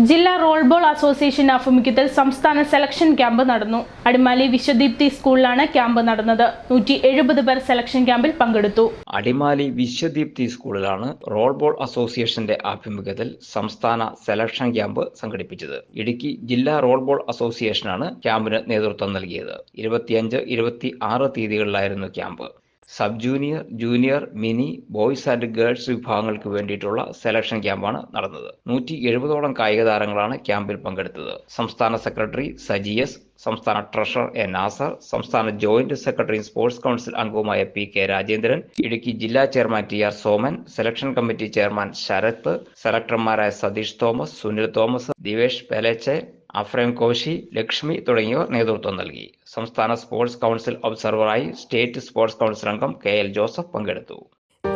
ജില്ലാ role ball association ആഭിമുഖ്യത്തിൽ സംസ്ഥാന സെലക്ഷൻ ക്യാമ്പ് നടന്നു. അടിമാലി വിശ്വദീപ്തി സ്കൂളിലാണ് ക്യാമ്പ് നടന്നത്. നൂറ്റി എഴുപത് പേർ സെലക്ഷൻ ക്യാമ്പിൽ പങ്കെടുത്തു. അടിമാലി വിശ്വദീപ്തി സ്കൂളിലാണ് റോൾ ബോൾ അസോസിയേഷന്റെ ആഭിമുഖ്യത്തിൽ സംസ്ഥാന സെലക്ഷൻ ക്യാമ്പ് സംഘടിപ്പിച്ചത്. ഇടുക്കി ജില്ലാ റോൾ ബോൾ അസോസിയേഷനാണ് ക്യാമ്പിന് നേതൃത്വം നൽകിയത്. ഇരുപത്തിയഞ്ച് ഇരുപത്തി ആറ് തീയതികളിലായിരുന്നു camp. Sub junior junior mini boys and girls വിഭാഗങ്ങൾക്ക് വേണ്ടിയിട്ടുള്ള സെലക്ഷൻ ക്യാമ്പാണ് നടന്നത്. നൂറ്റി എഴുപതോളം കായിക താരങ്ങളാണ് ക്യാമ്പിൽ പങ്കെടുത്തത്. സംസ്ഥാന സെക്രട്ടറി സജി എസ് സംസ്ഥാന ട്രഷറർ എ നാസർ സംസ്ഥാന ജോയിന്റ് സെക്രട്ടറി സ്പോർട്സ് കൗൺസിൽ അംഗവുമായ പി കെ രാജേന്ദ്രൻ ഇടുക്കി ജില്ലാ chairman T R Soman selection committee chairman Sarath സെലക്ടർമാരായ Satheesh Thomas Sunil Thomas Divesh പെലേച്ചെ അഫ്രേം കോശി ലക്ഷ്മി തുടങ്ങിയവർ നേതൃത്വം നൽകി. സംസ്ഥാന സ്പോർട്സ് കൗൺസിൽ ഒബ്സർവറായി സ്റ്റേറ്റ് സ്പോർട്സ് കൗൺസിൽ അംഗം കെ എൽ ജോസഫ് പങ്കെടുത്തു.